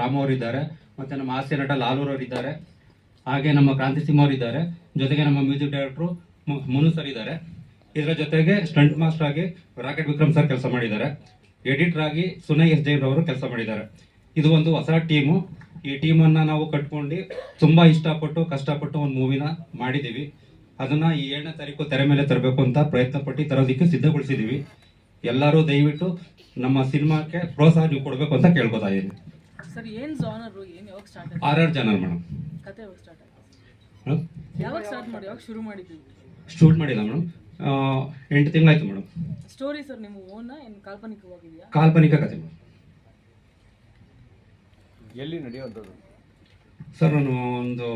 ರಾಮ್ ಅವರಿದ್ದಾರೆ, ಮತ್ತೆ ನಮ್ಮ ಹಾಸ್ಯ ನಟ ಲಾಲೂರ್ ಅವರಿದ್ದಾರೆ, ಹಾಗೆ ನಮ್ಮ ಕ್ರಾಂತಿ ಸಿಂಹ ಅವರಿದ್ದಾರೆ, ಜೊತೆಗೆ ನಮ್ಮ ಮ್ಯೂಸಿಕ್ ಡೈರೆಕ್ಟ್ರು ಮುನು ಸರ್ ಇದ್ದಾರೆ. ಇದರ ಜೊತೆಗೆ ಸ್ಟಂಟ್ ಮಾಸ್ಟರ್ ಆಗಿ ರಾಕೆಟ್ ವಿಕ್ರಮ್ ಸರ್ ಕೆಲಸ ಮಾಡಿದ್ದಾರೆ. ಎಡಿಟರ್ ಆಗಿ ಸುನೈ ಎಸ್ ಜೈನ್ ಅವರು ಕೆಲಸ ಮಾಡಿದ್ದಾರೆ. ಇದು ಒಂದು ಹೊಸ ಟೀಮು. ಈ ಟೀಮನ್ನು ನಾವು ಕಟ್ಕೊಂಡು ತುಂಬ ಇಷ್ಟಪಟ್ಟು, ಕಷ್ಟಪಟ್ಟು ಒಂದು ಮೂವಿನ ಮಾಡಿದ್ದೀವಿ. ಅದನ್ನ ಈ ಏಳನೇ ತಾರೀಕು ತೆರೆ ಮೇಲೆ ತರಬೇಕು ಅಂತ ಪ್ರಯತ್ನ ಪಟ್ಟು ತರೋದಕ್ಕೆ ಸಿದ್ಧಗೊಳಿಸಿದ್ದೀವಿ. ಎಲ್ಲರೂ ದಯವಿಟ್ಟು ನಮ್ಮ ಸಿನಿಮಾಕ್ಕೆ ಪ್ರೋತ್ಸಾಹ ನೀವು ಕೊಡಬೇಕು ಅಂತ ಕೇಳ್ಬೋದಾಗಿದೆ ಸರ್ ಏನ್ ಜಾನರು ಏನ್ ಯಾವಾಗ ಸ್ಟಾರ್ಟ್ ಆಯ್ತು? R R channel madam. ಕತೆ ಯಾವಾಗ ಸ್ಟಾರ್ಟ್ ಆಯ್ತು? ಯಾವಾಗ ಸ್ಟಾರ್ಟ್ ಮಾಡಿ ಯಾವಾಗ ಶುರು ಮಾಡಿದ್ವಿ ಶೂಟ್ ಮಾಡಿಲ್ಲ ಮೇಡಮ್. ಎಂಟು ತಿಂಗಳಾಯ್ತು ಮೇಡಮ್. ಸ್ಟೋರಿ ಸರ್ ನಿಮ್ಮ ಓನ ಏನು ಕಾಲ್ಪನಿಕವಾಗಿದೆಯಾ? ಕಾಲ್ಪನಿಕ ಕತೆ ಮೇಡಮ್. ಎಲ್ಲಿ ನಡೆಯುವಂಥದ್ದು? ಸರ್ ನಾನು ಒಂದು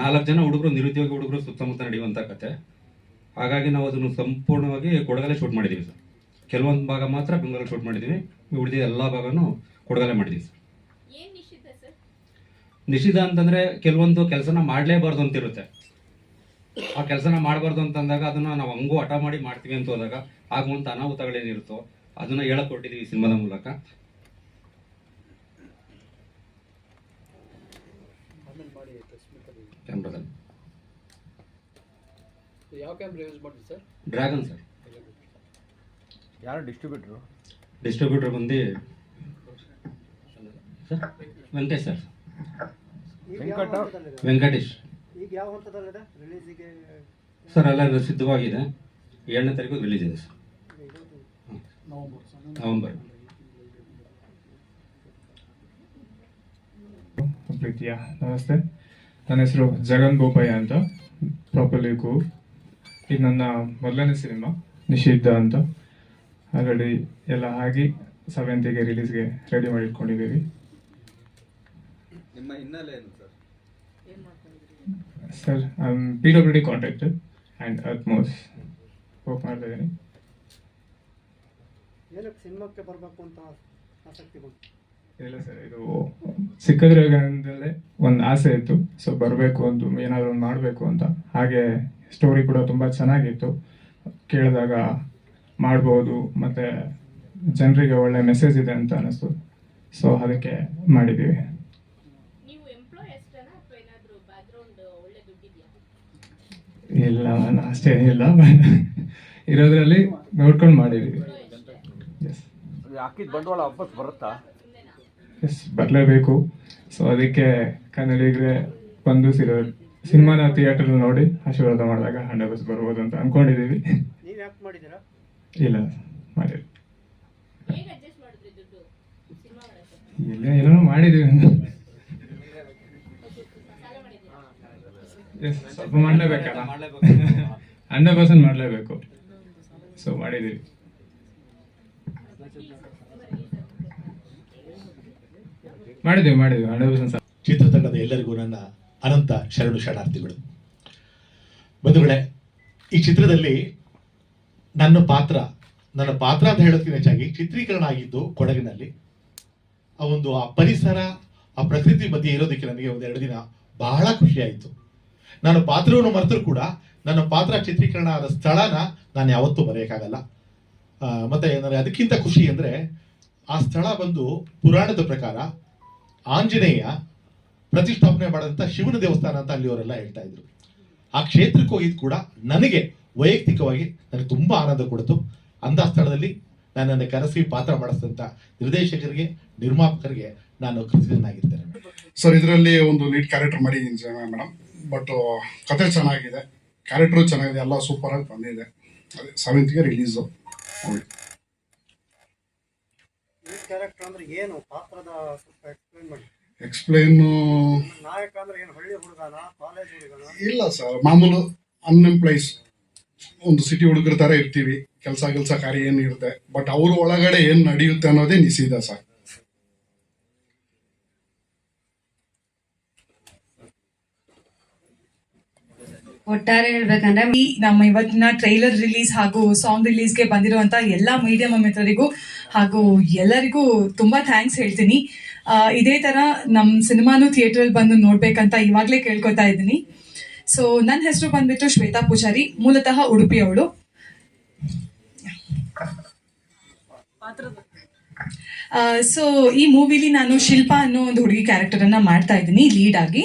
ನಾಲ್ಕು ಜನ ಹುಡುಗರು ನಿರುದ್ಯೋಗಿ ಹುಡುಗರು ಸುತ್ತಮುತ್ತ ನಡೆಯುವಂಥ ಕತೆ. ಹಾಗಾಗಿ ನಾವು ಅದನ್ನು ಸಂಪೂರ್ಣವಾಗಿ ಕೊಡಗಲೇ ಶೂಟ್ ಮಾಡಿದ್ದೀವಿ ಸರ್. ಕೆಲವೊಂದು ಭಾಗ ಮಾತ್ರ ಬೆಂಗಳೂರಲ್ಲಿ ಶೂಟ್ ಮಾಡಿದ್ದೀವಿ. ಉಳಿದ ಎಲ್ಲ ಭಾಗನೂ ಕೊಡಗಲೇ ಮಾಡಿದ್ದೀವಿ ಸರ್. ನಿಷಿದ್ಧ ಅಂತಂದ್ರೆ ಕೆಲವೊಂದು ಕೆಲಸನ ಮಾಡಲೇಬಾರ್ದು ಅಂತ ಇರುತ್ತೆ ಆ ಕೆಲಸನ ಮಾಡಬಾರ್ದು ಅಂತಂದಾಗ ಅದನ್ನ ನಾವು ಹಂಗೂ ಹಠ ಮಾಡಿ ಮಾಡ್ತೀವಿ ಅಂತ ಹೋದಾಗ ಆಗುವಂತ ಅನಾಹುತಗಳೇನಿರುತ್ತೋ ಅದನ್ನ ಹೇಳಕ್ ಕೊಟ್ಟಿದ್ದೀವಿ ಸಿನಿಮಾದ ಮೂಲಕ. ಕ್ಯಾಮ್ರಾದಲ್ಲಿ. ಯಾವ ಕ್ಯಾಮ್ರಾ ಯೂಸ್ ಮಾಡಿದ್ರಿ ಸರ್? Dragon sir. ಯಾರು ಡಿಸ್ಟ್ರಿಬ್ಯೂಟ್ರು? ಡಿಸ್ಟ್ರಿಬ್ಯೂಟರ್ ಬಂದು ಸರ್ ವೆಂಕಟೇಶ್ ಸರ್. ವೆಂಕಟ ವೆಂಕಟೇಶ್. ಈಗ ಯಾವ ಹಂತದಲ್ಲಿದೆ? ರಿಲೀಸಿಗೆ ಸರ್ ಎಲ್ಲ ಸಿದ್ಧವಾಗಿದೆ. ಏಳನೇ ತಾರೀಕು ರಿಲೀಸ್ ಇದೆ ಸರ್. ನವಂಬರ್. ಪ್ರೀತಿಯ ನಮಸ್ತೆ. ನನ್ನ ಹೆಸರು ಜಗನ್ ಬೋಪಯ್ಯ ಅಂತ. ಪ್ರಾಪರ್ಲಿ ಗೋ ಇದು ನನ್ನ ಮೊದಲನೇ ಸಿನಿಮಾ ನಿಷಿದ್ಧ ಅಂತ. ಆಲ್ರೆಡಿ ಎಲ್ಲ ಆಗಿ ಸೆವೆಂತಿಗೆ ರಿಲೀಸ್ಗೆ ರೆಡಿ ಮಾಡಿ ಇಟ್ಕೊಂಡಿದ್ದೀವಿ ನಿಮ್ಮ ಹಿನ್ನೆಲೆ ಏನು sir? Sir P W D contractor and atmos work ಮಾಡ್ತಾ ಇದ್ದೀನಿ. ಏನಕ್ಕೆ ಸಿನಿಮಾಕ್ಕೆ ಬರಬೇಕು ಅಂತ ಆಸಕ್ತಿ ಬಂತು? ಇಲ್ಲ ಸರ್ ಇದು ಚಿಕ್ಕದ್ರಾಗಂದಲೇ ಒಂದು ಆಸೆ ಇತ್ತು. ಸೊ ಬರಬೇಕು ಅಂತ ಏನಾದರೂ ಒಂದು ಮಾಡಬೇಕು ಅಂತ. ಹಾಗೆ ಸ್ಟೋರಿ ಕೂಡ ತುಂಬ ಚೆನ್ನಾಗಿತ್ತು. ಕೇಳಿದಾಗ ಮಾಡ್ಬೋದು ಮತ್ತು ಜನರಿಗೆ ಒಳ್ಳೆ ಮೆಸೇಜ್ ಇದೆ ಅಂತ ಅನ್ನಿಸ್ತು ಸೊ ಅದಕ್ಕೆ ಮಾಡಿದ್ದೀವಿ ನೀವು ಎಂಪ್ಲಾಯ್ ಅಷ್ಟೇನಾ ಅಥವಾ ಏನಾದ್ರು ಬ್ಯಾಕ್ಗ್ರೌಂಡ್ ಒಳ್ಳೆ ದುಡ್ಡಿದ್ಯಾ ಇಲ್ಲ ಅಷ್ಟೇನಿಲ್ಲ ಅಷ್ಟೇ ಇಲ್ಲ ಇರೋದ್ರಲ್ಲಿ ನೋಡ್ಕೊಂಡು ಮಾಡಿದ್ದೀವಿ ಅದು ಹಾಕಿದ ಬಂಡವಾಳ ವಾಪಸ್ ಬರುತ್ತಾ? ಎಸ್ ಬರಲೇಬೇಕು. ಸೊ ಅದಕ್ಕೆ ಕನ್ನಡಿಗರೆ ಬಂದು ಸಿರೋ ಸಿನಿಮಾನ ಥಿಯೇಟರ್ ನೋಡಿ ಆಶೀರ್ವಾದ ಮಾಡಿದಾಗ ಹಂಡ್ರೆಡ್ ಬಸ್ ಬರ್ಬೋದು ಅಂತ ಅನ್ಕೊಂಡಿದೀವಿ ಇಲ್ಲ ಮಾಡಿ ಹೇಗೆ ಅಡ್ಜಸ್ಟ್ ಮಾಡಿದ್ರಿ ದುಡ್ಡು? ಸಿನಿಮಾ ಮಾಡಕ್ಕೆ ಇಲ್ಲ ಏನೋ ಮಾಡಿದೀವಿ ಸಾಲ ಮಾಡಿದ್ದೀರಾ ಎಸ್ ಸ್ವಲ್ಪ ಮಾಡಲೇಬೇಕಲ್ಲ ಪರ್ಸೆಂಟ್ ಮಾಡಲೇಬೇಕು. ಸೊ ಮಾಡಿದೀವಿ ಮಾಡಿದೀವಿ ಮಾಡಿದ್ವಿ ಹಂಡ್ರೆಡ್ ಪರ್ಸೆಂಟ್ ಚಿತ್ರತಂಡದ ಎಲ್ಲರಿಗೂ ನನ್ನ ಅನಂತ ಶರಣು ಶರಣಾರ್ಥಿಗಳು. ಬಂಧುಗಳೇ, ಈ ಚಿತ್ರದಲ್ಲಿ ನನ್ನ ಪಾತ್ರ ನನ್ನ ಪಾತ್ರ ಅಂತ ಹೇಳೋದಕ್ಕಿಂತ ಹೆಚ್ಚಾಗಿ ಚಿತ್ರೀಕರಣ ಆಗಿದ್ದು ಕೊಡಗಿನಲ್ಲಿ. ಆ ಒಂದು ಆ ಪರಿಸರ, ಆ ಪ್ರಕೃತಿ ಬಗ್ಗೆ ಇರೋದಕ್ಕೆ ನನಗೆ ಒಂದೆರಡು ದಿನ ಬಹಳ ಖುಷಿ ಆಯಿತು ನಾನು ಪಾತ್ರವನ್ನು ಮರೆತರೂ ಕೂಡ ನನ್ನ ಪಾತ್ರ ಚಿತ್ರೀಕರಣ ಆದ ಸ್ಥಳನ ನಾನು ಯಾವತ್ತೂ ಮರೆಯೋಕ್ಕಾಗಲ್ಲ. ಮತ್ತೆ ನನಗೆ ಅದಕ್ಕಿಂತ ಖುಷಿ ಅಂದ್ರೆ ಆ ಸ್ಥಳ ಬಂದು ಪುರಾಣದ ಪ್ರಕಾರ ಆಂಜನೇಯ ಪ್ರತಿಷ್ಠಾಪನೆ ಮಾಡಿದಂಥ ಶಿವನ ದೇವಸ್ಥಾನ ಅಂತ ಅಲ್ಲಿಯವರೆಲ್ಲ ಹೇಳ್ತಾ ಇದ್ರು. ಆ ಕ್ಷೇತ್ರಕ್ಕೆ ಹೋಗಿದ್ದು ಕೂಡ ನನಗೆ ವೈಯಕ್ತಿಕವಾಗಿ ನನಗೆ ತುಂಬಾ ಆನಂದ ಕೊಡ್ತು. ಅಂಥ ಸ್ಥಳದಲ್ಲಿ ನನ್ನನ್ನು ಕರೆಸಿ ಪಾತ್ರ ಮಾಡಿಸಿದಂತ ನಿರ್ದೇಶಕರಿಗೆ, ನಿರ್ಮಾಪಕರಿಗೆ ನಾನು ಕೃತಜ್ಞನಾಗಿರ್ತೇನೆ. ಸರ್, ಇದರಲ್ಲಿ ಒಂದು ಲೀಡ್ ಕ್ಯಾರೆಕ್ಟರ್ ಮಾಡಿದ್ದೀನಿ ಮೇಡಮ್ ಬಟ್ ಕತೆ ಚೆನ್ನಾಗಿದೆ. ಕ್ಯಾರೆಕ್ಟರ್ ಚೆನ್ನಾಗಿದೆ. ಎಲ್ಲ ಸೂಪರ್ ಆಗಿ ಬಂದಿದೆ. ಅದೇ ಸೆವೆಂತ್ಗೆ ರಿಲೀಸು ಈ ಕ್ಯಾರೆಕ್ಟರ್ ಅಂದ್ರೆ ಏನು? ಪಾತ್ರದ ಸ್ವಲ್ಪ ಎಕ್ಸ್ಪ್ಲೇನ್ ಮಾಡಿ. ಎಕ್ಸ್ಪ್ಲೇನು ನಾಯಕ ಅಂದ್ರೆ ಏನು? ಹಳ್ಳಿ ಹುಡುಗನ? ಕಾಲೇಜ್ ಹುಡುಗನ? ಇಲ್ಲ ಸರ್ ಮಾಮೂಲು ಅನ್ಎಂಪ್ಲಾಯ್ಸ್ ಒಂದು ಸಿಟಿ ಹುಡುಗರ ಥರ ಇರ್ತೀವಿ. ಕೆಲಸ ಕೆಲಸ ಕಾರ್ಯ ಏನು ಇರುತ್ತೆ? ಬಟ್ ಅವರು ಒಳಗಡೆ ಏನು ನಡೆಯುತ್ತೆ ಅನ್ನೋದೇ ನಿಸಿದ ಸರ್ ಒಟ್ಟಾರೆ ಹೇಳ್ಬೇಕಂದ್ರೆ ಈ ನಮ್ಮ ಇವತ್ತಿನ ಟ್ರೈಲರ್ ರಿಲೀಸ್ ಹಾಗೂ ಸಾಂಗ್ ರಿಲೀಸ್ಗೆ ಬಂದಿರುವಂತ ಎಲ್ಲ ಮೀಡಿಯಾ ಮಿತ್ರರಿಗೂ ಹಾಗೂ ಎಲ್ಲರಿಗೂ ತುಂಬಾ ಥ್ಯಾಂಕ್ಸ್ ಹೇಳ್ತೀನಿ. ಇದೇ ತರ ನಮ್ಮ ಸಿನಿಮಾನು ಥಿಯೇಟರ್ ಬಂದು ನೋಡ್ಬೇಕಂತ ಇವಾಗ್ಲೇ ಕೇಳ್ಕೊತಾ ಇದ್ದೀನಿ. ಸೊ ನನ್ನ ಹೆಸರು ಬಂದ್ಬಿಟ್ಟು ಶ್ವೇತಾ ಪೂಜಾರಿ, ಮೂಲತಃ ಉಡುಪಿ ಪಾತ್ರದ ಸೊ ಈ ಮೂವಿಲಿ ನಾನು ಶಿಲ್ಪಾ ಅನ್ನೋ ಒಂದು ಹುಡುಗಿ ಕ್ಯಾರೆಕ್ಟರನ್ನು ಮಾಡ್ತಾ ಇದ್ದೀನಿ ಲೀಡ್ ಆಗಿ.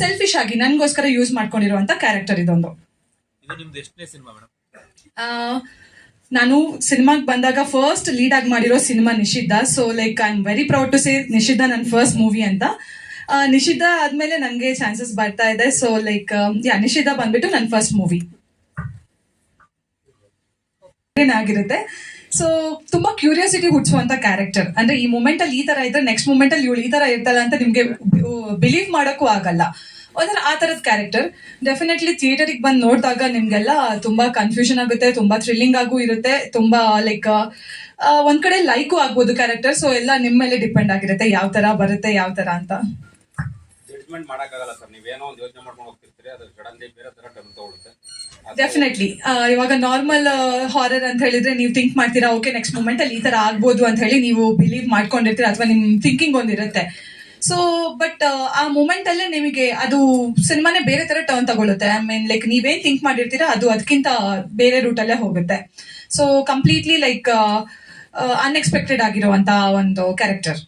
ಸೆಲ್ಫಿಶ್ ಆಗಿ ನನಗೋಸ್ಕರ ಯೂಸ್ ಮಾಡ್ಕೊಂಡಿರುವಂತ ಕ್ಯಾರೆಕ್ಟರ್ ಇದೊಂದು. ನಾನು ಸಿನಿಮಾಗೆ ಬಂದಾಗ ಫಸ್ಟ್ ಲೀಡ್ ಆಗಿ ಮಾಡಿರೋ cinema Nishiddha. So like I am very proud to say Nishiddha ನನ್ನ ಫಸ್ಟ್ ಮೂವಿ ಅಂತ. ನಿಷಿದ್ಧ ಆದ್ಮೇಲೆ ನನಗೆ ಚಾನ್ಸಸ್ ಬರ್ತಾ ಇದೆ. ಸೊ ಲೈಕ್ ಯಾ ನಿಷಿದ್ಧ ಬಂದ್ಬಿಟ್ಟು ನನ್ನ ಫಸ್ಟ್ ಮೂವಿ ಆಗಿರುತ್ತೆ ಸೊ ತುಂಬಾ ಕ್ಯೂರಿಯಾಸಿಟಿ ಹುಟ್ಟಿಸುವಂತ ಕ್ಯಾರೆಕ್ಟರ್ ಅಂದ್ರೆ ಈ ಮೂಮೆಂಟ್ ಅಲ್ಲಿ ಈ ತರ ಇದ್ರೆ ನೆಕ್ಸ್ಟ್ ಮೂಮೆಂಟ್ ಅಲ್ಲಿ ಇವಳು ಈ ತರ ಇರ್ತಲ್ಲ ಅಂತ ನಿಮ್ಗೆ ಬಿಲೀವ್ ಮಾಡಕ್ಕೂ ಆಗಲ್ಲ. ಒಂಥರ ಆ ತರದ ಕ್ಯಾರೆಕ್ಟರ್ ಡೆಫಿನೆಟ್ಲಿ ಥಿಯೇಟರಿಗೆ ಬಂದು ನೋಡಿದಾಗ ನಿಮ್ಗೆಲ್ಲ ತುಂಬಾ ಕನ್ಫ್ಯೂಷನ್ ಆಗುತ್ತೆ, ತುಂಬಾ ಥ್ರಿಲ್ಲಿಂಗ್ ಆಗೂ ಇರುತ್ತೆ, ತುಂಬಾ ಲೈಕ್ ಒಂದ್ ಕಡೆ ಲೈಕು ಆಗ್ಬೋದು ಕ್ಯಾರೆಕ್ಟರ್ ಸೊ ಎಲ್ಲ ನಿಮ್ಮ ಮೇಲೆ ಡಿಪೆಂಡ್ ಆಗಿರುತ್ತೆ ಯಾವ ತರ ಬರುತ್ತೆ, ಯಾವ ತರ ಅಂತ. ಜಡ್ಜ್ಮೆಂಟ್ ಮಾಡೋಕ್ಕಾಗಲ್ಲ ಸರ್. ನೀವೇನೋ ಒಂದು ಯೋಚನೆ ಮಾಡ್ಕೊಂಡು ಹೋಗ್ತಿರ್ತೀರಿ ಅದು ಸಡನ್ಲಿ ಬೇರೆ ತರ ಟರ್ನ್ ತಗೊಳುತ್ತೆ. ಡೆಫಿನೆಟ್ಲಿ ಇವಾಗ ನಾರ್ಮಲ್ ಹಾರರ್ ಅಂತ ಹೇಳಿದ್ರೆ ನೀವು ಥಿಂಕ್ ಮಾಡ್ತೀರಾ ಓಕೆ ನೆಕ್ಸ್ಟ್ ಮೂಮೆಂಟ್ ಅಲ್ಲಿ ಈ ತರ ಆಗ್ಬೋದು ಅಂತ ಹೇಳಿ ನೀವು ಬಿಲೀವ್ ಮಾಡ್ಕೊಂಡಿರ್ತೀರಾ ಅಥವಾ ನಿಮ್ ಥಿಂಕಿಂಗ್ ಒಂದಿರುತ್ತೆ ಸೊ ಬಟ್ ಆ ಮೂಮೆಂಟ್ ಅಲ್ಲೇ ನಿಮಗೆ ಅದು ಸಿನಿಮಾನೇ ಬೇರೆ ತರ ಟರ್ನ್ ತಗೊಳುತ್ತೆ. ಐ ಮೀನ್ ಲೈಕ್ ನೀವೇನ್ ಥಿಂಕ್ ಮಾಡಿರ್ತೀರಾ, ಅದು ಅದಕ್ಕಿಂತ ಬೇರೆ ರೂಟ್ ಅಲ್ಲೇ ಹೋಗುತ್ತೆ. ಸೊ ಕಂಪ್ಲೀಟ್ಲಿ ಲೈಕ್ ಅನ್ಎಕ್ಸ್ಪೆಕ್ಟೆಡ್ ಆಗಿರುವಂತಹ ಒಂದು ಕ್ಯಾರೆಕ್ಟರ್